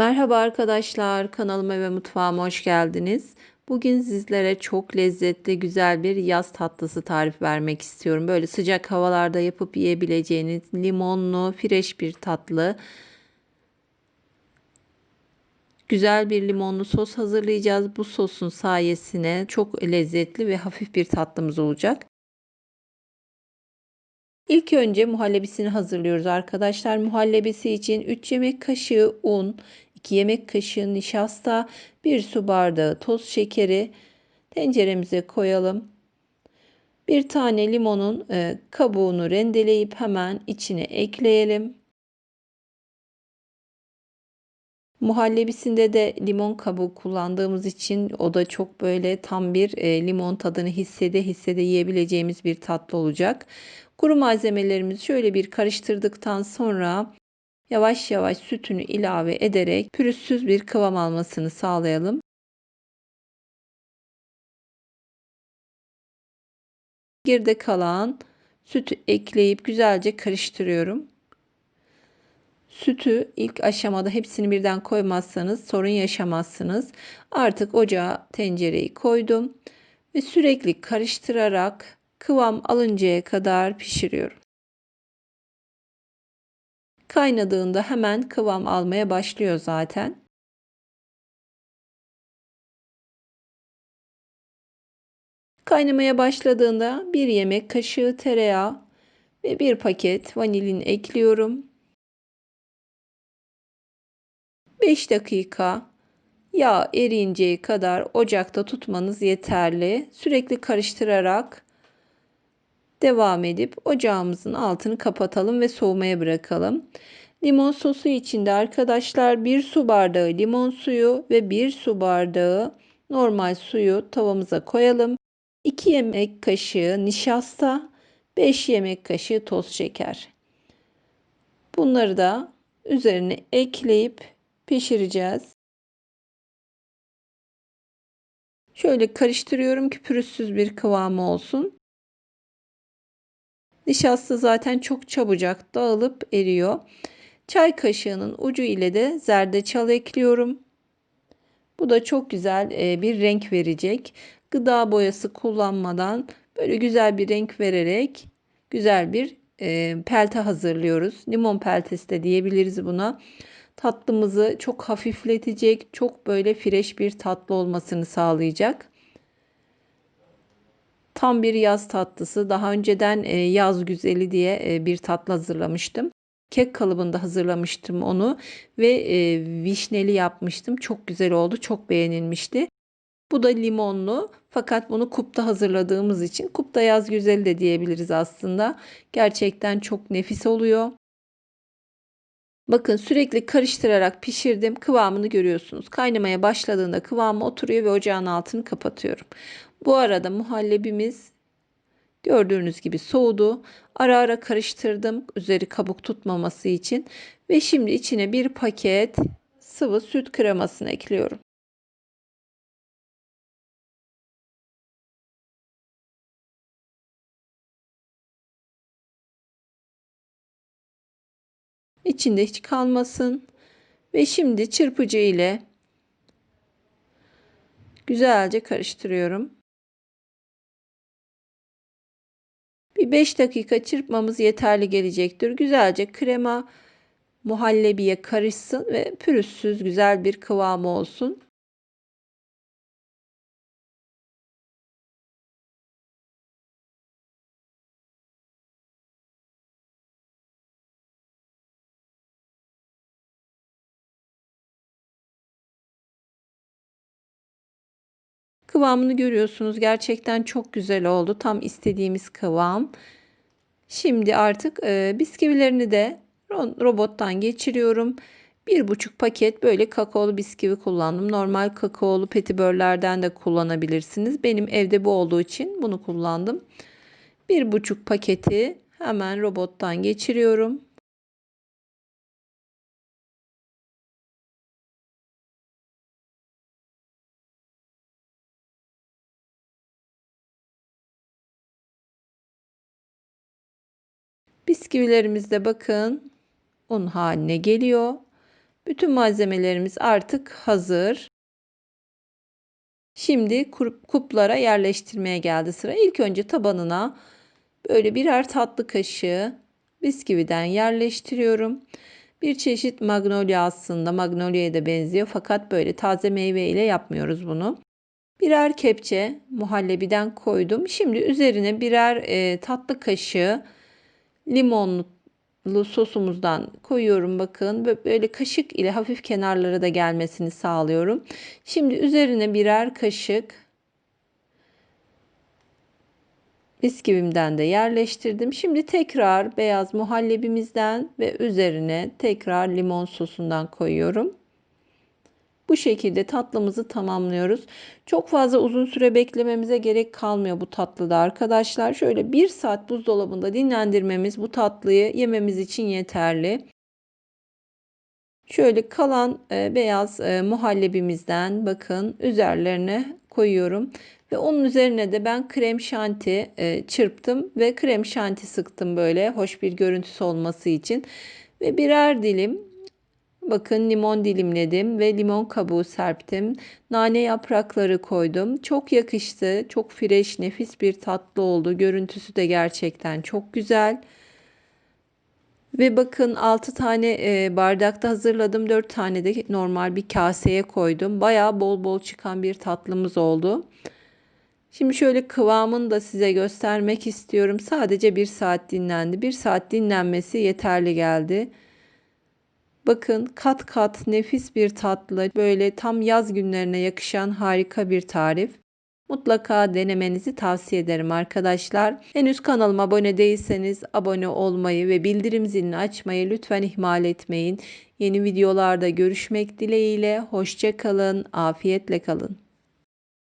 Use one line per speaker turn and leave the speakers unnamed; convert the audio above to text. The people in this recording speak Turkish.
Merhaba arkadaşlar, kanalıma ve mutfağıma hoş geldiniz. Bugün sizlere çok lezzetli, güzel bir yaz tatlısı tarif vermek istiyorum. Böyle sıcak havalarda yapıp yiyebileceğiniz limonlu, fresh bir tatlı. Güzel bir limonlu sos hazırlayacağız. Bu sosun sayesinde çok lezzetli ve hafif bir tatlımız olacak. İlk önce muhallebisini hazırlıyoruz arkadaşlar. Muhallebisi için 3 yemek kaşığı un, 2 yemek kaşığı nişasta, 1 su bardağı toz şekeri tenceremize koyalım. Bir tane limonun e, kabuğunu rendeleyip hemen içine ekleyelim. Muhallebisinde de limon kabuğu kullandığımız için o da çok böyle tam bir e, limon tadını hissede hissede yiyebileceğimiz bir tatlı olacak. Kuru malzemelerimizi şöyle bir karıştırdıktan sonra yavaş yavaş sütünü ilave ederek pürüzsüz bir kıvam almasını sağlayalım. Geride kalan sütü ekleyip güzelce karıştırıyorum. Sütü ilk aşamada hepsini birden koymazsanız sorun yaşamazsınız. Artık ocağa tencereyi koydum ve sürekli karıştırarak kıvam alıncaya kadar pişiriyorum. Kaynadığında hemen kıvam almaya başlıyor zaten. Kaynamaya başladığında bir yemek kaşığı tereyağı ve bir paket vanilin ekliyorum. 5 dakika yağ eriyinceye kadar ocakta tutmanız yeterli. Sürekli karıştırarak devam edip ocağımızın altını kapatalım ve soğumaya bırakalım. Limon sosu içinde arkadaşlar 1 su bardağı limon suyu ve 1 su bardağı normal suyu tavamıza koyalım. 2 yemek kaşığı nişasta, 5 yemek kaşığı toz şeker. Bunları da üzerine ekleyip pişireceğiz. Şöyle karıştırıyorum ki pürüzsüz bir kıvamı olsun. Nişasta zaten çok çabucak dağılıp eriyor. Çay kaşığının ucu ile de zerdeçal ekliyorum. Bu da çok güzel e, bir renk verecek. Gıda boyası kullanmadan böyle güzel bir renk vererek güzel bir e, pelte hazırlıyoruz. Limon peltesi de diyebiliriz buna. Tatlımızı çok hafifletecek, çok böyle fresh bir tatlı olmasını sağlayacak. Tam bir yaz tatlısı. Daha önceden e, yaz güzeli diye e, bir tatlı hazırlamıştım. Kek kalıbında hazırlamıştım onu ve e, vişneli yapmıştım. Çok güzel oldu, çok beğenilmişti. Bu da limonlu fakat bunu kupta hazırladığımız için kupta yaz güzeli de diyebiliriz aslında. Gerçekten çok nefis oluyor. Bakın sürekli karıştırarak pişirdim. Kıvamını görüyorsunuz. Kaynamaya başladığında kıvamı oturuyor ve ocağın altını kapatıyorum. Bu arada muhallebimiz gördüğünüz gibi soğudu. Ara ara karıştırdım üzeri kabuk tutmaması için ve şimdi içine bir paket sıvı süt kremasını ekliyorum. İçinde hiç kalmasın. Ve şimdi çırpıcı ile güzelce karıştırıyorum. Bir 5 dakika çırpmamız yeterli gelecektir. Güzelce krema muhallebiye karışsın ve pürüzsüz güzel bir kıvamı olsun. Kıvamını görüyorsunuz. Gerçekten çok güzel oldu. Tam istediğimiz kıvam. Şimdi artık e, bisküvilerini de robottan geçiriyorum. Bir buçuk paket böyle kakaolu bisküvi kullandım. Normal kakaolu petibörlerden de kullanabilirsiniz. Benim evde bu olduğu için bunu kullandım. Bir buçuk paketi hemen robottan geçiriyorum. Bisküvilerimiz de bakın un haline geliyor. Bütün malzemelerimiz artık hazır. Şimdi kuplara yerleştirmeye geldi sıra. İlk önce tabanına böyle birer tatlı kaşığı bisküviden yerleştiriyorum. Bir çeşit magnolia aslında magnolia'ya da benziyor fakat böyle taze meyve ile yapmıyoruz bunu. Birer kepçe muhallebiden koydum. Şimdi üzerine birer e, tatlı kaşığı limonlu sosumuzdan koyuyorum bakın. Böyle kaşık ile hafif kenarlara da gelmesini sağlıyorum. Şimdi üzerine birer kaşık bisküvimden de yerleştirdim. Şimdi tekrar beyaz muhallebimizden ve üzerine tekrar limon sosundan koyuyorum. Bu şekilde tatlımızı tamamlıyoruz. Çok fazla uzun süre beklememize gerek kalmıyor bu tatlıda arkadaşlar. Şöyle bir saat buzdolabında dinlendirmemiz bu tatlıyı yememiz için yeterli. Şöyle kalan e, beyaz e, muhallebimizden bakın üzerlerine koyuyorum. Ve onun üzerine de ben krem şanti e, çırptım ve krem şanti sıktım böyle hoş bir görüntüsü olması için. Ve birer dilim Bakın limon dilimledim ve limon kabuğu serptim. Nane yaprakları koydum. Çok yakıştı. Çok fresh, nefis bir tatlı oldu. Görüntüsü de gerçekten çok güzel. Ve bakın 6 tane e, bardakta hazırladım. 4 tane de normal bir kaseye koydum. Baya bol bol çıkan bir tatlımız oldu. Şimdi şöyle kıvamını da size göstermek istiyorum. Sadece 1 saat dinlendi. 1 saat dinlenmesi yeterli geldi. Bakın kat kat nefis bir tatlı, böyle tam yaz günlerine yakışan harika bir tarif. Mutlaka denemenizi tavsiye ederim arkadaşlar. Henüz kanalıma abone değilseniz abone olmayı ve bildirim zilini açmayı lütfen ihmal etmeyin. Yeni videolarda görüşmek dileğiyle. Hoşça kalın, afiyetle kalın.